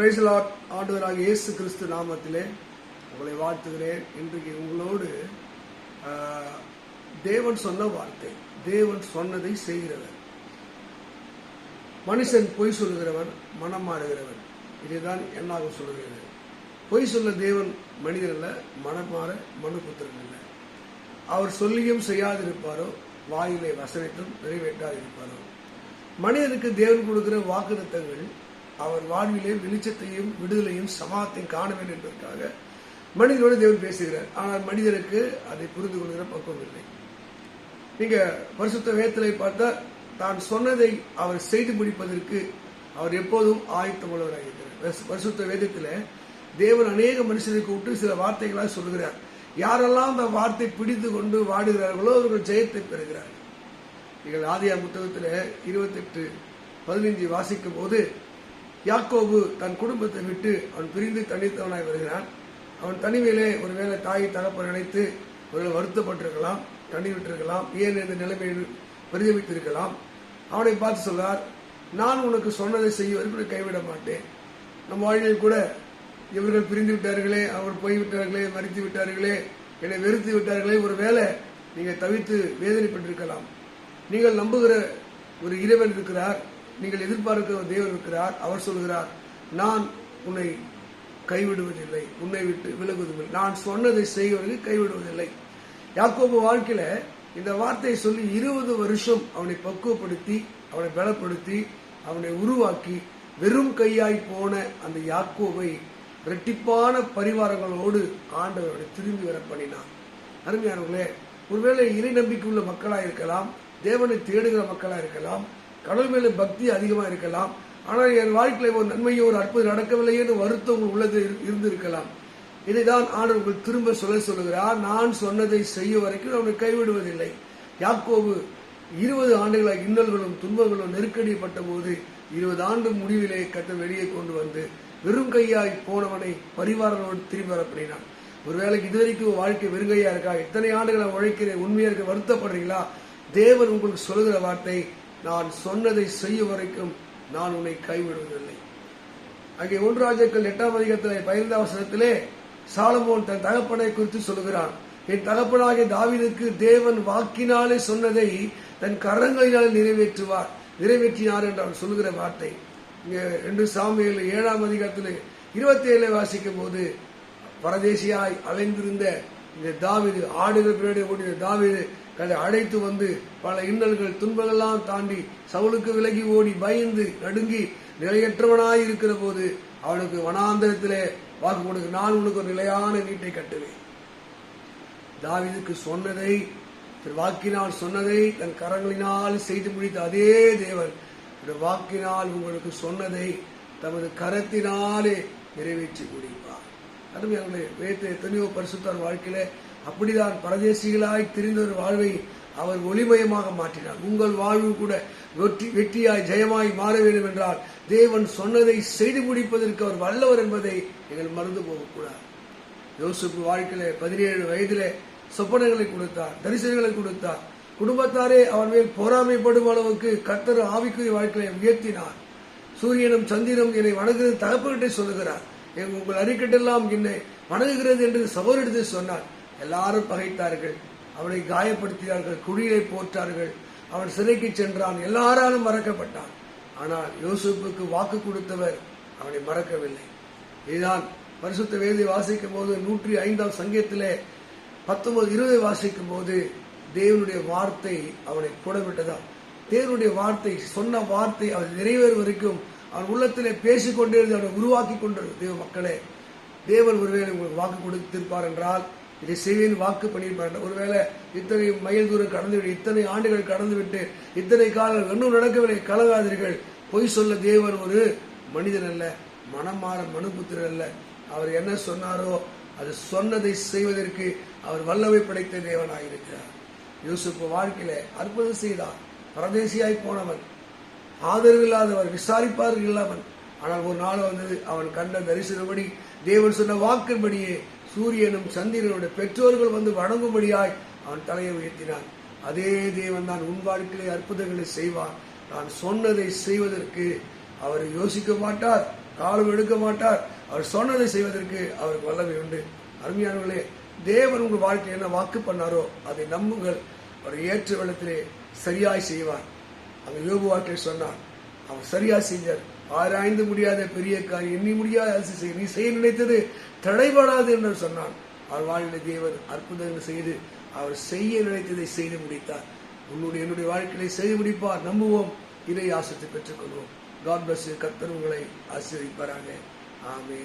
பிரைசலாட் ஆண்டவராக இயேசு கிறிஸ்து நாமத்திலே உங்களை வாழ்த்துகிறேன். இன்றைக்கு உங்களோடு ஆஹ், தேவன் சொன்ன வார்த்தை தேவன் சொன்னதை செய்கிறவர். மனுஷன் பொய் சொல்லுகிறவன் மனம் மாறுகிறவன். இதுதான் என்னாக சொல்லுகிறது? பொய் சொல்ல தேவன் மனிதன் அல்ல மனம் மாற மனுபுத்திரன் அல்ல. அவர் சொல்லியும் செய்யாதிருப்பாரோ வாயிலை வசனித்தும் நிறைவேற்றாதிருப்பாரோ. மனிதனுக்கு தேவன் கொடுக்கிற வாக்குத்தங்கள் அவர் வாழ்விலே வெளிச்சத்தையும் விடுதலையும் சமாதத்தையும் காண வேண்டும் என்பதற்காக மனிதனோடு தேவன் பேசுகிறார். ஆனால் மனிதனுக்கு அதை புரிந்து கொள்கிற பக்குவம் இல்லை. நீங்க பரிசுத்த வேத்தலை பார்த்தா தான் சொன்னதை அவர் செய்து முடிப்பதற்கு அவர் எப்போதும் ஆயத்தம் உள்ளவராக இருக்கிறார் பரிசுத்த வேதத்தில் தேவன் அநேக மனுஷனை கூப்பிட்டு சில வார்த்தைகளாக சொல்லுகிறார். யாரெல்லாம் அந்த வார்த்தை பிடித்து கொண்டு வாடுகிறார்களோ அவர்கள் ஜெயத்தை பெறுகிறார்கள். நீங்கள் ஆதியார் புத்தகத்தில் இருபத்தெட்டு பதினைஞ்சு வாசிக்கும் போது யாக்கோபு தன் குடும்பத்தை விட்டு அவன் பிரிந்து தனித்தவனாய் வருகிறான். அவன் தனிமையிலே ஒருவேளை தாய் தகப்பன் நினைத்து ஒருவேளை வருத்தப்பட்டிருக்கலாம் தண்ணி விட்டிருக்கலாம் ஏன் இந்த நிலைமையில் பிரதிபித்திருக்கலாம் அவனை பார்த்து சொல்றார் நான் உனக்கு சொன்னதை செய்ய வரைக்கும் கைவிட மாட்டேன். நம் வாழ்வில் கூட இவர்கள் பிரிந்து விட்டார்களே அவர் போய்விட்டார்களே மறித்து விட்டார்களே என்னை வெறுத்து விட்டார்களே ஒரு வேலை நீங்கள் தவித்து வேதனைப்பட்டிருக்கலாம். நீங்கள் நம்புகிற ஒரு இறைவன் இருக்கிறார். நீங்கள் எதிர்பார்க்கிற தேவர் இருக்கிறார் அவர் சொல்கிறார் நான் உன்னை கைவிடுவதில்லை உன்னை விட்டு விலகுவதில்லை. நான் சொன்னதை செய்வதற்கு கைவிடுவதில்லை. யாக்கோபு வாழ்க்கையில இந்த வார்த்தையை சொல்லி இருபது வருஷம் அவனை பக்குவப்படுத்தி அவனை பலப்படுத்தி அவனை உருவாக்கி வெறும் கையாய் போன அந்த யாக்கோவை இரட்டிப்பான பரிவாரங்களோடு ஆண்டவர்களை திரும்பி வர பண்ணினான் அருமையானவர்களே ஒருவேளை இறை நம்பிக்கை உள்ள மக்களாக இருக்கலாம் தேவனை தேடுகிற மக்களாக இருக்கலாம் கடவுள் மேலே பக்தி அதிகமா இருக்கலாம். ஆனால் என் வாழ்க்கையில ஒரு நன்மையோ ஒரு அற்புதம் நடக்கவில்லையேன்னு வருத்தம் உங்கள் உள்ளது இருந்திருக்கலாம். இதைதான் ஆண்டவர்கள் திரும்ப சொல்ல சொல்லுகிறார். நான் சொன்னதை செய்ய வரைக்கும் அவனை கைவிடுவதில்லை. யாக்கோவு இருபது ஆண்டுகளாக இன்னல்களும் துன்பங்களும் நெருக்கடிப்பட்ட போது இருபது ஆண்டு முடிவிலே கத்த வெளியே கொண்டு வந்து வெறும் கையாய் போனவனை பரிவாரங்களோடு திரும்பி வரப்படினான் ஒருவேளைக்கு இதுவரைக்கும் வாழ்க்கை வெறுங்கையா இருக்கா? இத்தனை ஆண்டுகளை உழைக்கிற உண்மையாக இருக்க வருத்தப்படுறீங்களா? தேவன் உங்களுக்கு சொல்லுகிற வார்த்தை நான் சொன்னதை செய்ய வரைக்கும் நான் உன்னை கைவிடுவதில்லை. அங்கே ஒன்று ராஜாக்கள் எட்டாம் அதிகத்தில் பதினைந்தாம் வசனத்திலே சாலமோன் தன் தகப்பனை குறித்து சொல்லுகிறான். என் தகப்பனாகிய தாவிதுக்கு தேவன் வாக்கினாலே சொன்னதை தன் கரங்களினாலே நிறைவேற்றுவார். நிறைவேற்றினார் என்று அவன் சொல்லுகிற வார்த்தை. இங்கே ரெண்டு சாமியில் ஏழாம் அதிகாரத்தில் இருபத்தி ஏழு வாசிக்கும் போது பரதேசியாய் அலைந்திருந்த இந்த தாவிது ஆடுகள் பின்னாடி ஓடிய தாவிது அதை அழைத்து வந்து பல இன்னல்கள் துன்பங்கள்லாம் தாண்டி சவுலுக்கு விலகி ஓடி பயந்து நடுங்கி நிலையற்றவனாய் இருக்கிற போது அவனுக்கு வனாந்தரத்திலே வாக்கு கொடுக்க நான் உனக்கு ஒரு நிலையான வீட்டை கட்டுவேன். தாவிதுக்கு சொன்னதை வாக்கினால் சொன்னதை தன் கரங்களினால் செய்து முடித்த அதே தேவன் வாக்கினால் உங்களுக்கு சொன்னதை தமது கரத்தினாலே நிறைவேற்றி முடிப்பார் அருமையானே வேத்த எத்தனையோ பரிசுத்தார் வாழ்க்கையில அப்படிதான் பரதேசிகளாய் திரிந்த ஒரு வாழ்வை அவர் ஒளிமயமாக மாற்றினார். உங்கள் வாழ்வு கூட வெற்றி வெற்றியாய் ஜெயமாய் மாற வேண்டும் என்றால் தேவன் சொன்னதை செய்து முடிப்பதற்கு அவர் வல்லவர் என்பதை நீங்கள் மறந்து போகக்கூடாது. யோசுப்பு வாழ்க்கையில பதினேழு வயதில் சொப்பனங்களை கொடுத்தார் தரிசனங்களை கொடுத்தார். குடும்பத்தாரே அவன் மேல் பொறாமைப்படும் அளவுக்கு கத்தர் ஆவிக்குரிய வாழ்க்கையை உயர்த்தினார். சூரியனும் சந்திரனும் என்னை வணங்குகிறது தகப்பன்கிட்டே சொல்லுகிறார். உங்கள் அறிக்கட்டெல்லாம் என்னை வணங்குகிறது என்று சகோதரிடத்தில் சொன்னார். எல்லாரும் பகைத்தார்கள். அவனை காயப்படுத்தினார்கள் குழியை போற்றார்கள். அவன் சிறைக்கு சென்றான் எல்லாராலும் மறக்கப்பட்டான். ஆனால் யோசுப்புக்கு வாக்கு கொடுத்தவர் அவனை மறக்கவில்லை. இதுதான் பரிசுத்த வேதை வாசிக்கும் போது நூற்றி ஐந்தாம் சங்கத்திலே பத்தொன்பது இருபது வாசிக்கும் போது தேவனுடைய வார்த்தை அவனை புடவிட்டதா தேவனுடைய வார்த்தை சொன்ன வார்த்தை அவர் நிறைவேறும் வரைக்கும் அவன் உள்ளத்திலே பேசிக்கொண்டே இருந்து அவனை உருவாக்கி கொண்டிருந்த தேவ மக்களே தேவன் ஒருவேளை உங்களுக்கு வாக்கு கொடுத்திருப்பார் என்றால் இதை செய்வேன் வாக்கு பண்ணியிருப்பார்கள். ஒருவேளை இத்தனை மைல் தூரம் கடந்துவிட்டு இத்தனை ஆண்டுகள் கடந்துவிட்டு இத்தனை காலம் இன்னும் நடக்கவில்லை கலகாதீர்கள் பொய் சொல்ல தேவன் ஒரு மனிதன் அல்ல மனமாற மனுபுத்திரன் அல்ல. அவர் என்ன சொன்னாரோ அது சொன்னதை செய்வதற்கு அவர் வல்லவை படைத்த தேவனாயிருக்கிறார். யூசுப் வாழ்க்கையில அற்புதம் செய்தார். பரதேசியாய் போனவன். ஆதரவு இல்லாதவர் விசாரிப்பார் இல்லாமல். ஆனால் ஒரு நாள் வந்தது அவன் கண்ட தரிசனப்படி தேவன் சொன்ன வாக்கின்படியே சூரியனும் சந்திரனுடைய பெற்றோர்கள் வந்து வணங்கும்படியாய் அவன் தலையை உயர்த்தினான். அதே தேவன் தான் உன் வாழ்க்கையிலே அற்புதங்களை செய்வார். நான் சொன்னதை செய்வதற்கு அவர் யோசிக்க மாட்டார் காலம் எடுக்க மாட்டார். அவர் சொன்னதை செய்வதற்கு அவருக்கு வல்லமை உண்டு. அருமையானவர்களே தேவன் உங்கள் வாழ்க்கையில் என்ன வாக்கு பண்ணாரோ அதை நம்புங்கள். அவர் ஏற்ற வெள்ளத்திலே சரியாய் செய்வார். அந்த யோபு வாழ்க்கையில் சொன்னார். அவர் சரியா செஞ்சார். ஆராய்ந்து முடியாத பெரிய காரியம் எண்ணி முடியாத அரசு செய்ய நீ செய்ய நினைத்தது தடைபடாது என்று சொன்னான். அவர் வாழ்வில் தேவன் அற்புதங்கள் செய்து அவர் செய்ய நினைத்ததை செய்து முடித்தார். உன்னுடைய என்னுடைய வாழ்க்கையை செய்து முடிப்பார் நம்புவோம். இதை ஆசத்தை பெற்றுக்கொள்வோம் காட் பிளஸ் கத்தர் உங்களை ஆசீர்வதிப்பாராக. ஆமே